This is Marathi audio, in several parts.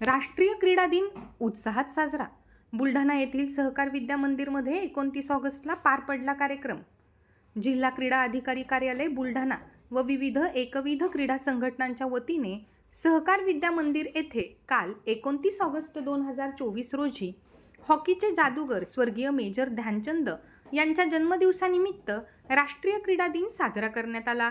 राष्ट्रीय क्रीडा दिन उत्साहात साजरा. बुलढाणा येथील सहकार विद्या मंदिरमध्ये एकोणतीस ऑगस्टला पार पडला कार्यक्रम. जिल्हा क्रीडा अधिकारी कार्यालय बुलढाणा व विविध एकविध क्रीडा संघटनांच्या वतीने सहकार विद्या मंदिर येथे काल एकोणतीस ऑगस्ट दोन हजार चोवीस रोजी हॉकीचे जादूगर स्वर्गीय मेजर ध्यानचंद यांच्या जन्मदिवसानिमित्त राष्ट्रीय क्रीडा दिन साजरा करण्यात आला.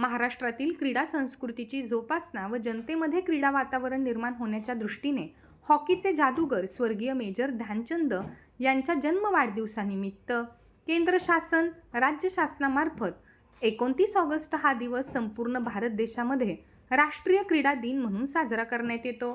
महाराष्ट्रातील क्रीडा संस्कृतीची जोपासना व जनतेमध्ये क्रीडा वातावरण निर्माण होण्याच्या दृष्टीने हॉकीचे जादूगर स्वर्गीय मेजर ध्यानचंद यांच्या जन्म वाढदिवसानिमित्त केंद्र शासन राज्य शासनामार्फत एकोणतीस ऑगस्ट हा दिवस संपूर्ण भारत देशामध्ये राष्ट्रीय क्रीडा दिन म्हणून साजरा करण्यात येतो.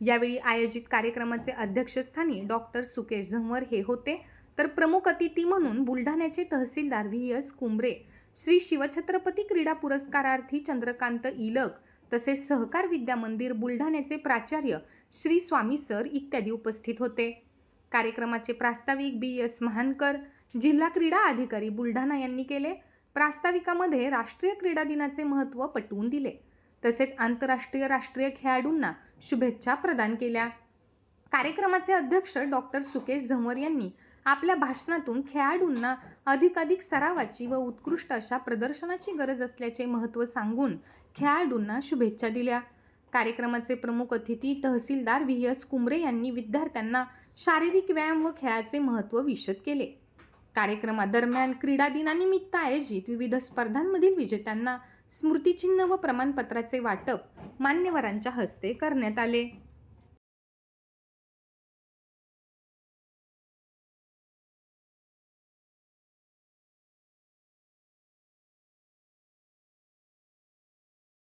यावेळी आयोजित कार्यक्रमाचे अध्यक्षस्थानी डॉक्टर सुकेश झंवर हे होते. तर प्रमुख अतिथी म्हणून बुलढाण्याचे तहसीलदार व्ही. एस. कुंबरे श्री शिवछत्रपती क्रीडा पुरस्कारार्थी चंद्रकांत इलक तसेच सहकार विद्या मंदिर बुलढाण्याचे प्राचार्य श्री स्वामी सर इत्यादी उपस्थित होते. कार्यक्रमाचे प्रास्ताविक बी एस महानकर जिल्हा क्रीडा अधिकारी बुलढाणा यांनी केले. प्रास्ताविकामध्ये राष्ट्रीय क्रीडा दिनाचे महत्त्व पटवून दिले. तसेच आंतरराष्ट्रीय राष्ट्रीय खेळाडूंना शुभेच्छा प्रदान केल्या. कार्यक्रमाचे अध्यक्ष डॉक्टर सुकेश झंवर यांनी आपल्या भाषणातून खेळाडूंना अधिकाधिक सरावाची व उत्कृष्ट अशा प्रदर्शनाची गरज असल्याचे महत्त्व सांगून खेळाडूंना शुभेच्छा दिल्या. कार्यक्रमाचे प्रमुख अतिथी तहसीलदार व्ही. एस. कुंबरे यांनी विद्यार्थ्यांना शारीरिक व्यायाम व खेळाचे महत्त्व विशद केले. कार्यक्रमादरम्यान क्रीडा दिनानिमित्त आयोजित विविध स्पर्धांमधील विजेत्यांना स्मृतिचिन्ह व प्रमाणपत्राचे वाटप मान्यवरांच्या हस्ते करण्यात आले.